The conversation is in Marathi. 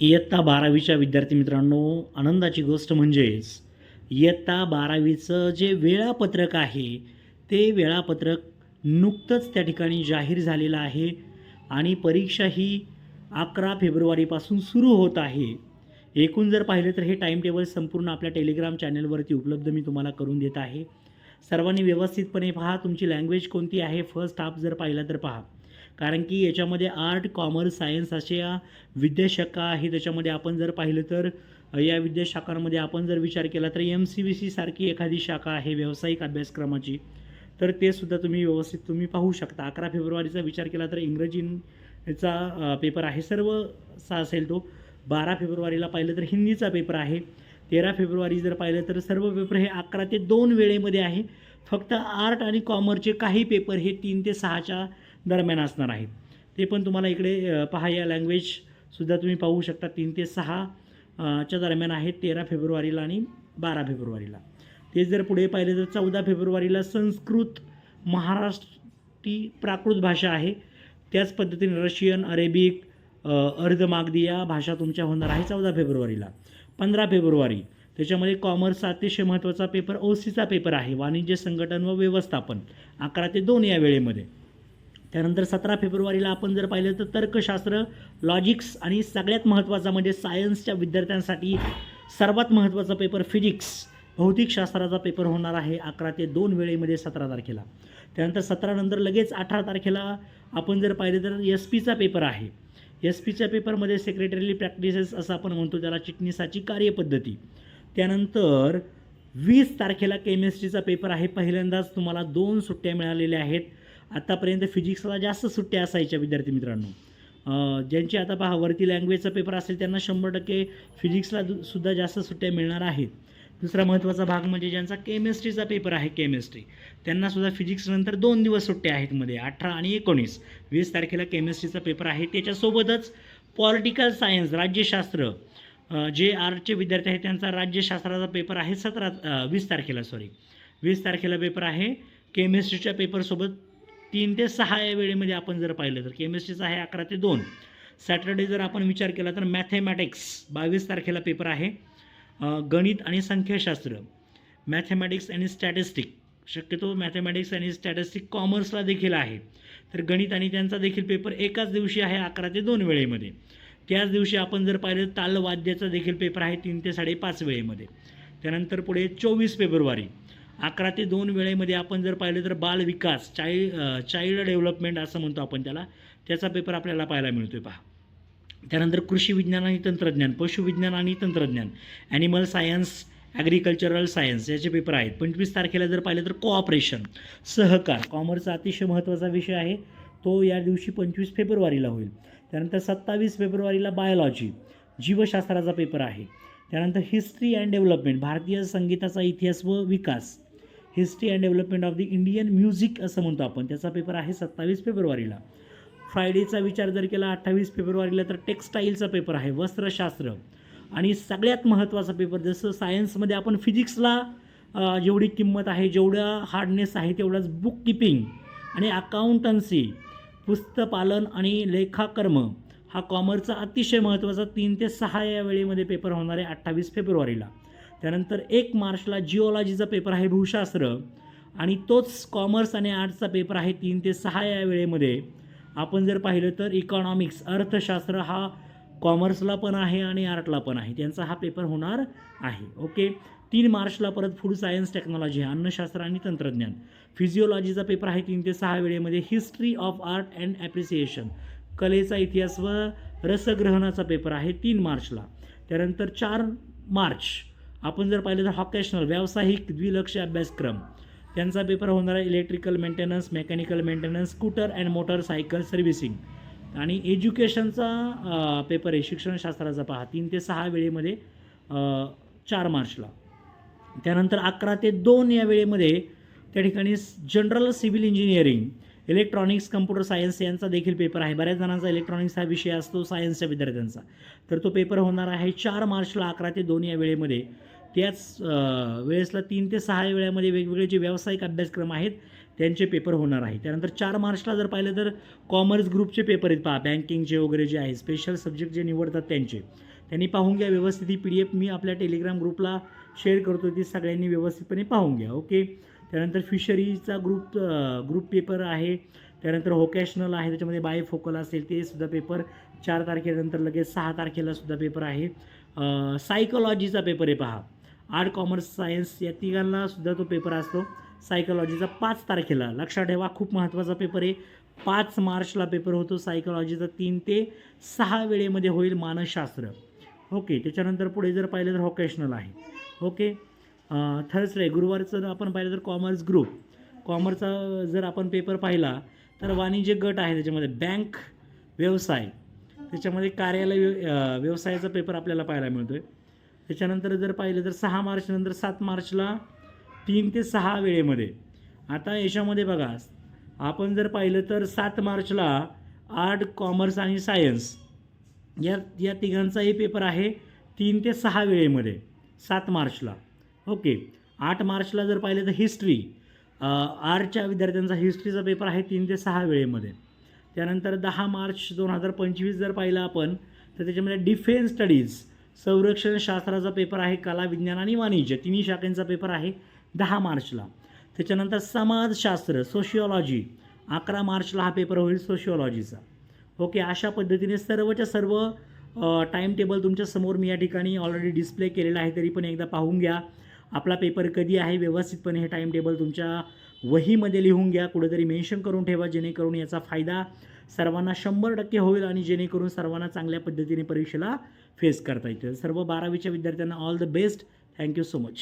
इयत्ता बारावीच्या विद्यार्थी मित्रांनो आनंदाची गोष्ट म्हणजेच इयत्ता बारावीचं जे वेळापत्रक आहे ते वेळापत्रक नुकतंच त्या ठिकाणी जाहीर झालेलं आहे आणि परीक्षा ही अकरा फेब्रुवारीपासून सुरू होत आहे. एकूण जर पाहिलं तर हे टाईम टेबल संपूर्ण आपल्या टेलिग्राम चॅनलवरती उपलब्ध मी तुम्हाला करून देत आहे. सर्वांनी व्यवस्थितपणे पहा तुमची लँग्वेज कोणती आहे? फर्स्ट हाफ जर पाहिला तर पहा. कारण की याच्यामध्ये आर्ट कॉमर्स सायन्स अशा विद्याशाखा आहे त्याच्यामध्ये आपण जर पाहिलं तर या विद्याशाखांमध्ये आपण जर विचार केला तर एम सी बी सी सारखी एखादी शाखा आहे व्यावसायिक अभ्यासक्रमाची. तर ते सुद्धा तुम्ही व्यवस्थित तुम्ही पाहू शकता. अकरा फेब्रुवारीचा विचार केला तर इंग्रजीचा पेपर आहे सर्व सा असेल तो. बारा फेब्रुवारीला पाहिलं तर हिंदीचा पेपर आहे. तेरा फेब्रुवारी जर पाहिलं तर सर्व पेपर हे अकरा ते दोन वेळेमध्ये आहे. फक्त आर्ट आणि कॉमर्सचे काही पेपर हे तीन ते सहाच्या दरम्यान असणार आहेत. ते पण तुम्हाला इकडे पहा या लँग्वेजसुद्धा तुम्ही पाहू शकता. तीन ते सहा च्या दरम्यान आहेत तेरा फेब्रुवारीला आणि बारा फेब्रुवारीला. ते जर पुढे पाहिलं तर चौदा फेब्रुवारीला संस्कृत महाराष्ट्री प्राकृत भाषा आहे. त्याच पद्धतीने रशियन अरेबिक अर्ध मागदी या भाषा तुमच्या होणार आहे चौदा फेब्रुवारीला. पंधरा फेब्रुवारी त्याच्यामध्ये कॉमर्स अतिशय महत्त्वाचा पेपर ओ सीचा पेपर आहे. वाणिज्य संघटन व व्यवस्थापन अकरा ते दोन या वेळेमध्ये. त्यानंतर सतरा फेब्रुवारीला आपण जर पाहिलं तर तर्कशास्त्र लॉजिक्स आणि सगळ्यात महत्त्वाचा म्हणजे सायन्सच्या विद्यार्थ्यांसाठी सर्वात महत्त्वाचा पेपर फिजिक्स भौतिकशास्त्राचा पेपर होणार आहे अकरा ते दोन वेळेमध्ये सतरा तारखेला. त्यानंतर सतरा नंतर लगेच अठरा तारखेला आपण जर पाहिलं तर एस पीचा पेपर आहे. एस पीच्या पेपरमध्ये सेक्रेटरी प्रॅक्टिसेस असं आपण म्हणतो त्याला चिटणीसाची कार्यपद्धती. त्यानंतर वीस तारखेला केमिस्ट्रीचा पेपर आहे. पहिल्यांदाच तुम्हाला दोन सुट्ट्या मिळालेल्या आहेत. आत्तापर्यंत फिजिक्सला जास्त सुट्ट्या असायच्या विद्यार्थी मित्रांनो. ज्यांची आता पहा वरती लँग्वेजचा पेपर असेल त्यांना शंभर टक्के फिजिक्सला दु- सुद्धा जास्त सुट्ट्या मिळणार आहेत. दुसरा महत्त्वाचा भाग म्हणजे ज्यांचा केमिस्ट्रीचा पेपर आहे केमिस्ट्री त्यांनासुद्धा फिजिक्सनंतर दोन दिवस सुट्ट्या आहेत मध्ये अठरा आणि एकोणीस. वीस तारखेला केमिस्ट्रीचा पेपर आहे त्याच्यासोबतच पॉलिटिकल सायन्स राज्यशास्त्र जे आर्टचे विद्यार्थी आहेत त्यांचा राज्यशास्त्राचा पेपर आहे सतरा वीस तारखेला सॉरी वीस तारखेला पेपर आहे केमिस्ट्रीच्या पेपरसोबत तीन ते सहा या वेळेमध्ये आपण जर पाहिलं तर केमिस्ट्रीचा आहे अकरा ते दोन. सॅटर्डे जर आपण विचार केला तर मॅथेमॅटिक्स बावीस तारखेला पेपर आहे. गणित आणि संख्याशास्त्र मॅथेमॅटिक्स आणि स्टॅटिस्टिक शक्यतो मॅथेमॅटिक्स आणि स्टॅटिस्टिक कॉमर्सला देखील आहे. तर गणित आणि त्यांचा देखील पेपर एकाच दिवशी आहे अकरा ते दोन वेळेमध्ये. त्याच दिवशी आपण जर पाहिलं तालवाद्याचा देखील पेपर आहे तीन ते साडेपाच वेळेमध्ये. त्यानंतर पुढे चोवीस फेब्रुवारी. अकरा ते दोन वेळेमध्ये आपण जर पाहिलं तर बाल विकास चाइल्ड चाइल्ड डेव्हलपमेंट असं म्हणतो आपण त्याला. त्याचा पेपर आपल्याला पाहायला मिळतो आहे पहा. त्यानंतर कृषी विज्ञान आणि तंत्रज्ञान पशुविज्ञान आणि तंत्रज्ञान ॲनिमल सायन्स ॲग्रिकल्चरल सायन्स याचे पेपर आहेत. पंचवीस तारखेला जर पाहिलं तर कोऑपरेशन सहकार कॉमर्सचा अतिशय महत्त्वाचा विषय आहे. तो या दिवशी पंचवीस फेब्रुवारीला होईल. त्यानंतर सत्तावीस फेब्रुवारीला बायोलॉजी जीवशास्त्राचा पेपर आहे. त्यानंतर हिस्ट्री अँड डेव्हलपमेंट भारतीय संगीताचा इतिहास व विकास. History and development of the Indian music असं म्हणतो आपण. त्याचा पेपर आहे सत्तावीस फेब्रुवारीला. फ्रायडेचा विचार जर केला अठ्ठावीस फेब्रुवारीला तर टेक्स्टाईलचा पेपर आहे वस्त्रशास्त्र. आणि सगळ्यात महत्त्वाचा पेपर जसं सायन्समध्ये आपण फिजिक्सला जेवढी किंमत आहे जेवढं हार्डनेस आहे तेवढाच बुक किपिंग आणि अकाउंटन्सी पुस्तपालन आणि लेखाकर्म हा कॉमर्सचा अतिशय महत्त्वाचा तीन ते सहा या वेळेमध्ये पेपर होणार आहे अठ्ठावीस फेब्रुवारीला. त्यानंतर एक मार्चला जिओलॉजीचा पेपर आहे भूशास्त्र आणि तोच कॉमर्स आणि आर्ट्सचा पेपर आहे तीन ते सहा या वेळेमध्ये. आपण जर पाहिलं तर इकॉनॉमिक्स अर्थशास्त्र हा कॉमर्सला पण आहे आणि आर्टला पण आहे. त्यांचा हा पेपर होणार आहे. ओके? तीन मार्चला परत फूड सायन्स टेक्नॉलॉजी अन्नशास्त्र आणि तंत्रज्ञान. फिजिओलॉजीचा पेपर आहे तीन ते सहा वेळेमध्ये. History of art and appreciation. कलेचा इतिहास व रसग्रहणाचा पेपर आहे तीन मार्चला. त्यानंतर चार मार्च. आपण जर पाहिलं तर हॉकेशनल व्यावसायिक द्विलक्ष अभ्यासक्रम. त्यांचा पेपर होणार आहे electrical maintenance mechanical maintenance scooter and motor cycle servicing आणि एज्युकेशनचा पेपर आहे शिक्षणशास्त्राचा पहा. तीन ते सहा वेळेमध्ये चार मार्चला. त्यानंतर अकरा ते दोन या वेळेमध्ये त्या ठिकाणी general civil engineering electronics computer science यांचा देखील पेपर आहे. बऱ्याच जणांचा इलेक्ट्रॉनिक्स हा विषय असतो सायन्सच्या विद्यार्थ्यांचा. तर तो पेपर होणार आहे चार मार्चला अकरा ते दोन या वेळेमध्ये. त्याच वेळेसला तीन ते सहा वेळामध्ये वेळेमध्ये वेगवेगळे जे व्यावसायिक अभ्यासक्रम आहेत त्यांचे पेपर होणार आहे. त्यानंतर चार मार्चला जर पाहिलं तर कॉमर्स ग्रुपचे पेपर आहेत पहा. बँकिंगचे वगैरे जे आहे स्पेशल सब्जेक्ट जे निवडतात त्यांचे. त्यांनी पाहून घ्या व्यवस्थित. ही पी डी एफ मी आपल्या टेलिग्राम ग्रुपला शेअर करतो ती सगळ्यांनी व्यवस्थितपणे पाहून घ्या. ओके त्यानंतर फिशरीचा ग्रुप ग्रुप पेपर आहे. त्यानंतर होकॅशनल आहे त्याच्यामध्ये बायफोकल असेल ते सुद्धा पेपर. चार तारखेनंतर लगेच सहा तारखेला सुद्धा पेपर आहे. सायकोलॉजीचा पेपर आहे पहा. आर्ट कॉमर्स सायन्स या तिघांना सुद्धा तो पेपर असतो. सायकोलॉजीचा पाच तारखेला. लक्षात ठेवा खूप महत्त्वाचा पेपर आहे. पाच मार्चला पेपर होतो सायकोलॉजीचा तीन ते सहा वेळेमध्ये होईल मानसशास्त्र. ओके त्याच्यानंतर पुढे जर पाहिलं तर होकेशनल आहे. ओके? थर्सडे गुरुवारचं जर आपण पाहिलं तर कॉमर्स ग्रुप. कॉमर्सचा जर आपण पेपर पाहिला तर वाणिज्य गट आहे त्याच्यामध्ये बँक व्यवसाय. त्याच्यामध्ये कार्यालय व्य- व्यवसायाचा पेपर आपल्याला पाहायला मिळतो आहे त्याच्यानंतर जर पाहिलं तर सहा मार्चनंतर सात मार्चला तीन ते सहा वेळेमध्ये. आता याच्यामध्ये बघा आपण जर पाहिलं तर सात मार्चला आर्ट कॉमर्स आणि सायन्स या या तिघांचाही पेपर आहे तीन ते सहा वेळेमध्ये सात मार्चला. ओके. आठ मार्चला जर पाहिलं तर हिस्ट्री. आर्टच्या विद्यार्थ्यांचा हिस्ट्रीचा पेपर आहे तीन ते सहा वेळेमध्ये. त्यानंतर दहा मार्च दोन हजार पंचवीस जर पाहिलं आपण तर त्याच्यामध्ये डिफेन्स स्टडीज संरक्षण शास्त्राचा पेपर आहे कला विज्ञान आणि वाणिज्य तिन्ही शाखेंचा पेपर आहे दहा मार्चला. त्याच्यानंतर समाजशास्त्र सोशिओलॉजी अकरा मार्चला हा पेपर होईल सोशिओलॉजीचा ओके अशा पद्धतीने सर्वच्या सर्व टाईम टेबल तुमच्यासमोर मी या ठिकाणी ऑलरेडी डिस्प्ले केलेला आहे तरी पण एकदा पाहून घ्या. आपला पेपर कधी आहे व्यवस्थितपणे हे टाईम टेबल तुमच्या वहीमध्ये लिहून घ्या. कुठेतरी मेन्शन करून ठेवा जेणेकरून याचा फायदा सर्वांना शंभर टक्के होईल आणि जेणेकरून सर्वांना चांगल्या पद्धतीने परीक्षेला फेस करता येतील. सर्व बारावीच्या विद्यार्थ्यांना all the best thank you so much